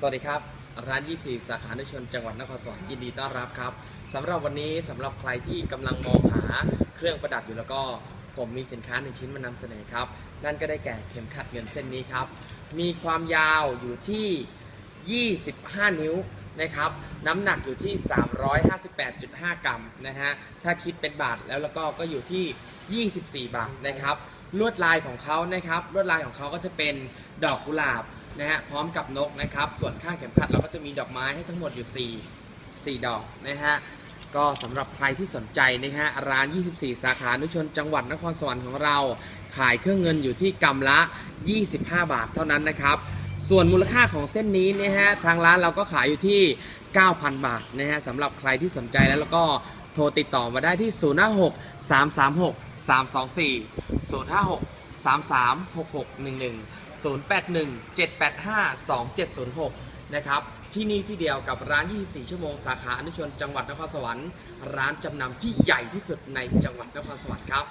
สวัสดีครับ ร้าน 24 สาขาในชนจังหวัดนครสวรรค์ยินดีต้อนรับครับสำหรับวันนี้สำหรับใครที่กำลังมองหาเครื่องประดับอยู่แล้วก็ ผมมีสินค้าหนึ่งชิ้นมานำเสนอครับ นั่นก็ได้แก่เข็มขัดเงินเส้นนี้ครับ มีความยาวอยู่ที่ 25 นิ้วนะครับ น้ำหนักอยู่ที่ 358.5 กรัมนะฮะ ถ้าคิดเป็นบาทแล้วแล้วก็ก็อยู่ที่ 24 บาทนะครับ ลวดลายของเขานะครับ ลวดลายของเขาก็จะเป็นดอกกุหลาบ นะฮะพร้อมกับนกนะครับ ส่วนข้างเข็มขัดเราก็จะมีดอกไม้ให้ทั้งหมดอยู่ 4 4 ดอกนะฮะก็สำหรับใครที่สนใจนะฮะร้าน 24 สาขานุชนจังหวัดนครสวรรค์ของเรา ขายเครื่องเงินอยู่ที่กำละ 25 บาทเท่านั้นนะครับ ส่วนมูลค่าของเส้นนี้นะฮะทางร้านเราก็ขายอยู่ที่ 9,000 บาทนะฮะสำหรับใครที่สนใจแล้วแล้วก็โทรติดต่อมาได้ที่ 056 336 324 056 336611 081 785 2706 นะครับ ที่นี่ที่เดียวกับร้าน 24 ชั่วโมงสาขาอนุชนจังหวัดนครสวรรค์ ร้านจำนำที่ใหญ่ที่สุดในจังหวัดนครสวรรค์ครับ